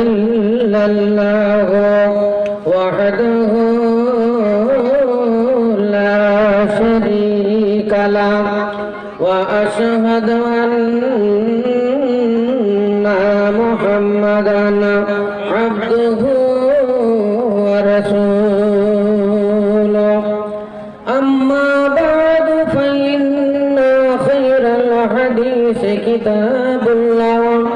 إلا الله وحده لا شريك له وأشهد أن محمدا عبده ورسوله. أما بعد فإن خير الحديث كتاب الله.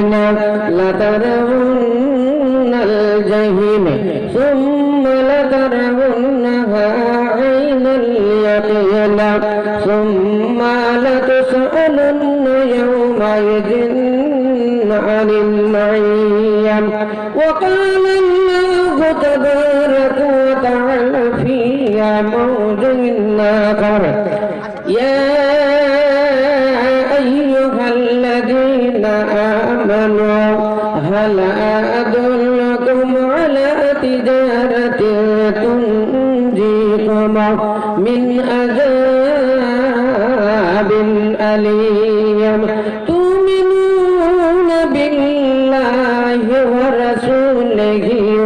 لترون الجحيم ثم لترونها عين اليقين ثم لتسألن يومئذ عن النعيم وقال الله تبارك وتعالى في موضع آخر يا أليم تؤمنون بالله ورسوله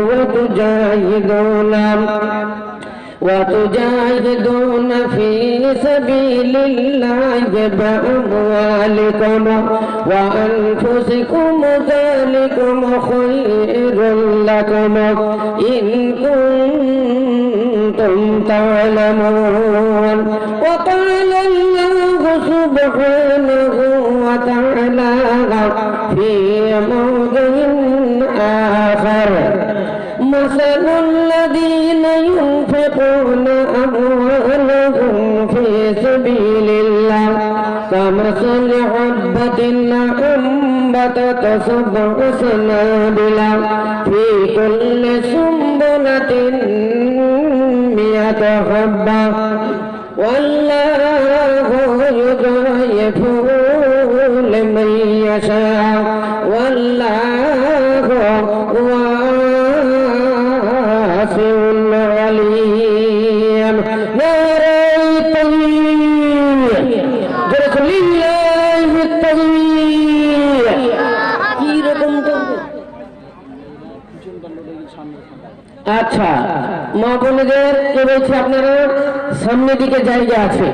وتجاهدون وتجاهدون في سبيل الله بأموالكم وأنفسكم ذلكم خير لكم إن كنتم تعلمون. وقال سبحانه وتعالى في موضع آخر مثل الذين ينفقون أموالهم في سبيل الله كمثل حبة أنبتت سبع سنابل في كل سنبلة مئة حبة والله يضاعف لمن يشاء والله واسع عليم ناري التغيير جرس لله التغيير কি রকম করবে আচ্ছা মা বোনেদের কে বলছে, আপনারা সামনের দিকে জায়গা আছে।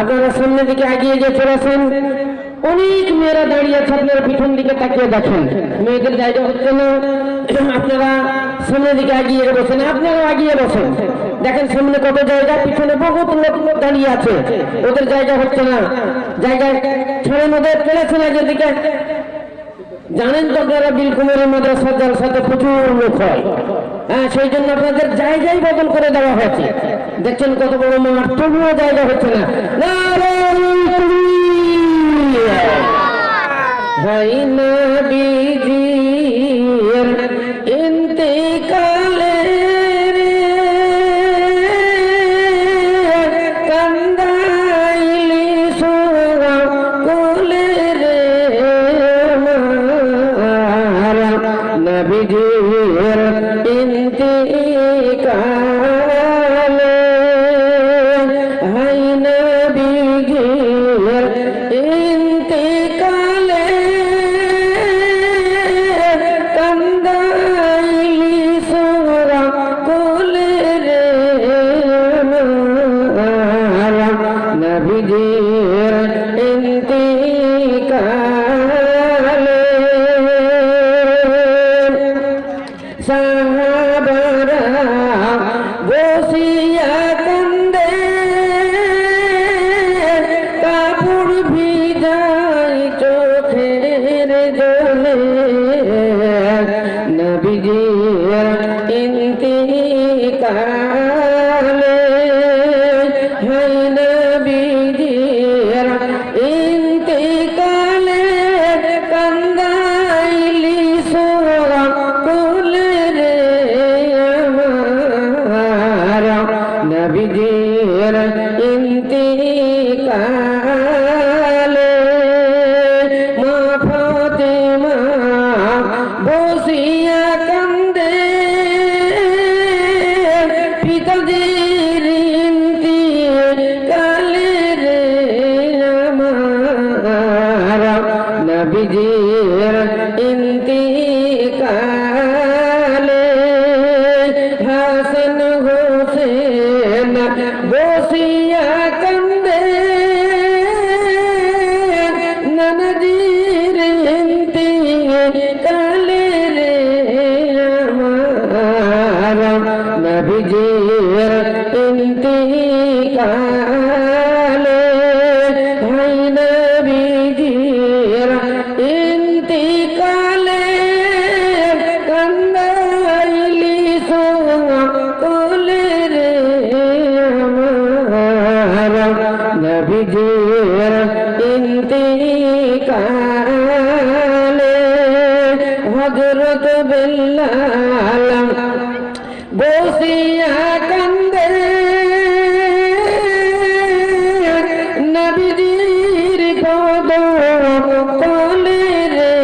আপনারা সামনের দিকে এগিয়ে যে চলেছেন অনেক মেয়েরা দাঁড়িয়ে আছে আপনারা পিছন দিকে তাকিয়ে দেখেন। মেয়েদের জায়গা হচ্ছে না। আপনারা সামনের দিকে এগিয়ে বসেন আপনারা এগিয়ে বসেন। দেখেন সামনে কত জায়গা, পিছনে বহুত লোক দাঁড়িয়ে আছে। ওদের জায়গা হচ্ছে না। জায়গায় ছেড়ে মধ্যে চলেছেন আগের দিকে। জানেন তো আপনারা বিলকুমের মাদ্রাসার জলসাতে প্রচুর লোক হয়। হ্যাঁ সেই জন্য আপনাদের জায়গায় বদল করে দেওয়া হয়েছে। দেখছেন কত বড় মাঠ? তবুও জায়গা হচ্ছে না। হয় না হয় নবীজির ইন্তিকালে হজরত বেল্লাল বসিয়া কান্দে নবীজির পদ কলে রে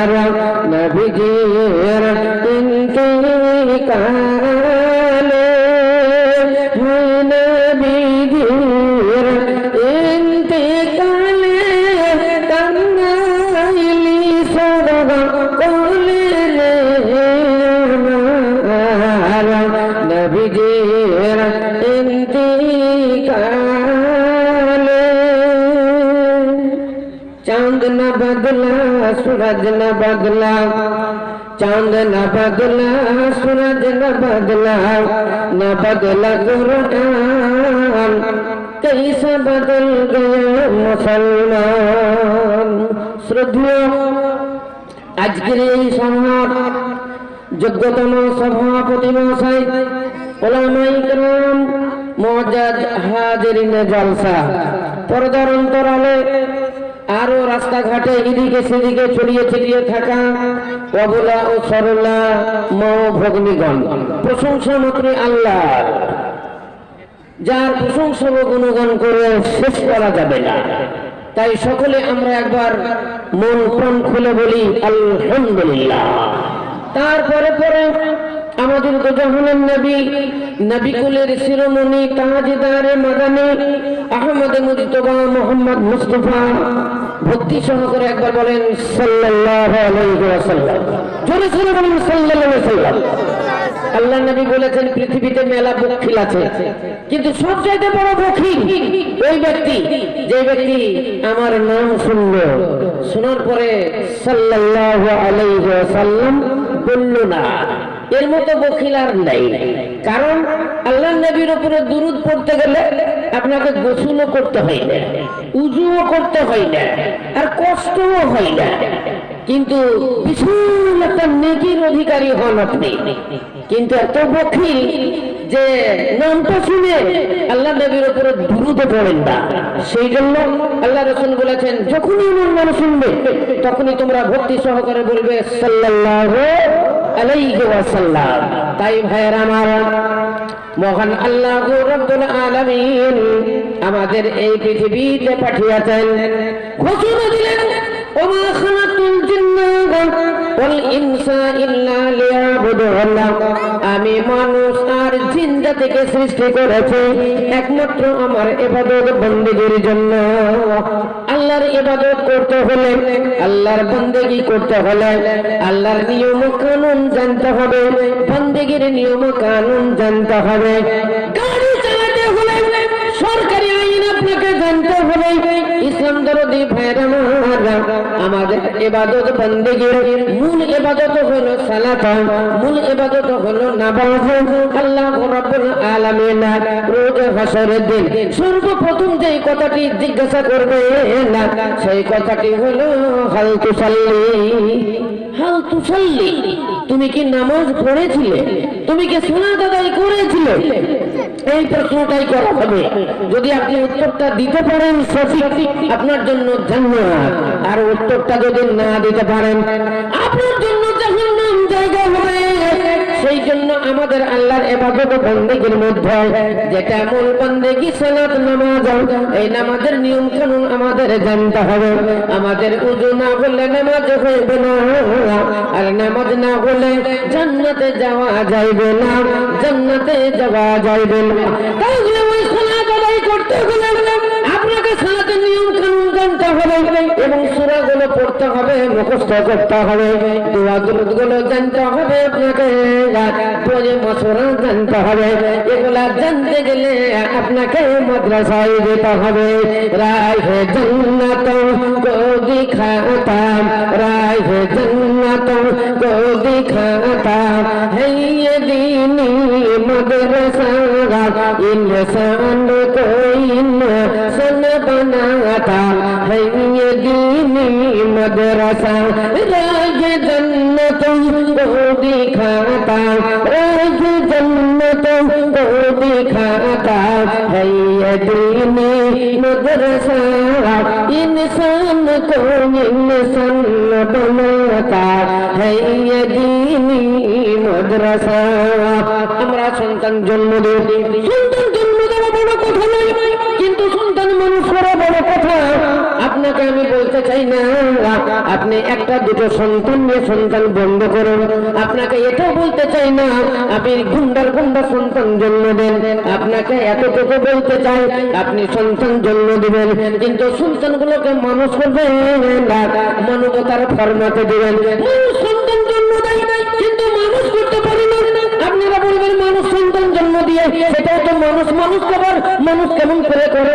আমার चांद न बदला सूरज न बदला चांद न बदला सूरज न बदला न बदला कुरान कैसे बदल गए मुसलमान শ্রদ্ধেয় আজকের এই সভার যোগ্যতম সভাপতি মহাশয় ওলামাই کرام মজাদ হাজিরিন জলসা পর্দার অন্তরালে আরও রাস্তাঘাটে এদিকে সেদিকে ছড়িয়ে ছিটিয়ে থাকা অবলা ও সরলা মৌ ভগ্নিগণ। প্রশংসা মাত্র আল্লাহ। যার প্রশংসা ও গুণগান করে শেষ করা যাবে না। তাই সকলে আমরা একবার মন প্রাণ খুলে বলি, আলহামদুলিল্লাহ। তারপরে পরে আমাদের দোজাহানের নবী নবী কুলের শিরোমণি তাহাজিদারে মাদানি, আহমদ মুজতবা মোহাম্মদ মুস্তফা। ভক্তি সহকারে একবার বলেন, সাল্লাল্লাহু আলাইহি জোরে বলেন, সাল্লাল্লাহু আল্লাহ নবী বলেছেন, পৃথিবীতে মেলা বখিল আছে। কিন্তু সবচাইতে বড় বখিল ওই ব্যক্তি, যে ব্যক্তি আমার নাম শুনল। শোনার পরে সাল্লাল্লাহু আলাইহি ওয়াসাল্লাম বলল, না। এর মতো বকিল আর নাই। কারণ আল্লাহ নবীর উপরে দুরুদ পড়তে গেলে আপনাকে গোসলও করতে হয় না, উজুও করতে হয় না, আর কষ্টও হয় না। কিন্তু বিশাল একটা নেকির অধিকারী হন আপনি। কিন্তু এত বখিল যে নামটা শুনে আল্লাহ নবীর উপরে দ্রুত পড়েন না। সেই জন্য আল্লাহ রসুল বলেছেন, যখনই আমার নাম শুনবে, তখনই তোমরা ভক্তি সহকারে বলবে, সাল্লাল্লাহু আলাইহি ওয়াসাল্লাম। তাই ভাইয়ের আমার, মহান আল্লাহ রব্বুল আলামিন আমাদের এই পৃথিবীতে পাঠিয়েছেন। ঘোষণা দিলেন, ওমা খালাকুল জিন্নাত। আমি মানুষ আর জিন্দা থেকে সৃষ্টি করেছি, একমাত্র আমার এবাদত বন্দেগীর জন্য। আল্লাহর ইবাদত করতে হলে, আল্লাহর বন্দেগী করতে হলে, আল্লাহর নিয়ম কানুন জানতে হবে, বন্দেগীর নিয়ম কানুন জানতে হবে। সরকারি আইন আপনাকে জানতে হবে, ইসলাম দরদি আমাদের ইবাদত বন্দেগীর মূল ইবাদত হলো সালাত, মূল ইবাদত হলো নামাজ। আল্লাহ রাব্বুল আলামিন রোজ হাসরের দিন সর্বপ্রথম যে কথাটি জিজ্ঞাসা করবে না সেই কথাটি হলো, হাল তুসাল্লি। হাল তুসাল্লি, তুমি কি নামাজ পড়েছিলে? তুমি কি সালাত আদায় করেছিলে? এই প্রশ্নটাই করা হবে। যদি আপনি উত্তরটা দিতে পারেন সঠিক, আপনার জন্য জান্নাত আর উত্তরটা যদি না দিতে পারেন, আপনার জন্য জায়গা হবে। সেই জন্য আমাদের আল্লাহর এবাদত বন্দেগীর মধ্যে যেটা মূল বন্দেগী সালাত নামাজ, এই নামাজের নিয়ম কানুন আমাদের জানতে হবে। আমাদের উজু না নামাজ হইবে না, আর নামাজ না হলে জান্নাতে যাওয়া যাইবে না, জান্নাতে যাওয়া যাইবে না। তাহলে ওই সালাত আদায় করতে গেলে আপনাকে কানুন জানতে হবে এবং সুরাগুলো পড়তে হবে, মুখস্থ করতে হবে দোয়াগুলো জানতে হবে আপনাকে মশলা জানতে হবে, এগুলা জানতে গেলে আপনাকে মাদ্রাসায় যেতে হবে। রায় হে জন্নাত গো দিখাতাম রায় হে জন্নাত গো দিখাতাম হে দিনী মাদ্রাসা ইনসান है ये दीनी मदरसा राज जन्नत को दिखाता राज जन्नत को दिखाता है ये दीनी मदरसा इंसान को इंसान बनाता है ये दीनी মাদ্রাসা আমরা সন্তান জন্ম দিই সন্তান জন্ম দেওয়া বড় কথা নয় আপনাকে আমি বলতে চাই না। আপনি একটা দুটো সন্তান নিয়ে সন্তান বন্ধ করুন। আপনাকে এটাও বলতে চাই না, আপনি গুন্ডার গুন্ডা সন্তান জন্ম দেন। আপনাকে এতটুকু বলতে চাই, আপনি সন্তান জন্ম দিবেন। কিন্তু সন্তানগুলোকে মানুষ করবেন মানবতার ফরমাতে দিবেন। মানুষ মানুষ খাবার মানুষ কেমন করে করে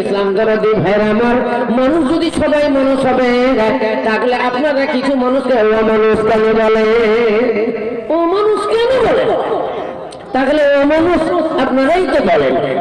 ইসলাম জগতে ভাই আমার, মানুষ যদি সবাই মানুষ হবে, তাহলে আপনারা কিছু মানুষকে মানুষ কেন বলে? ও মানুষ কেন বলে? তাহলে ও মানুষ আপনারাই তো বলেন।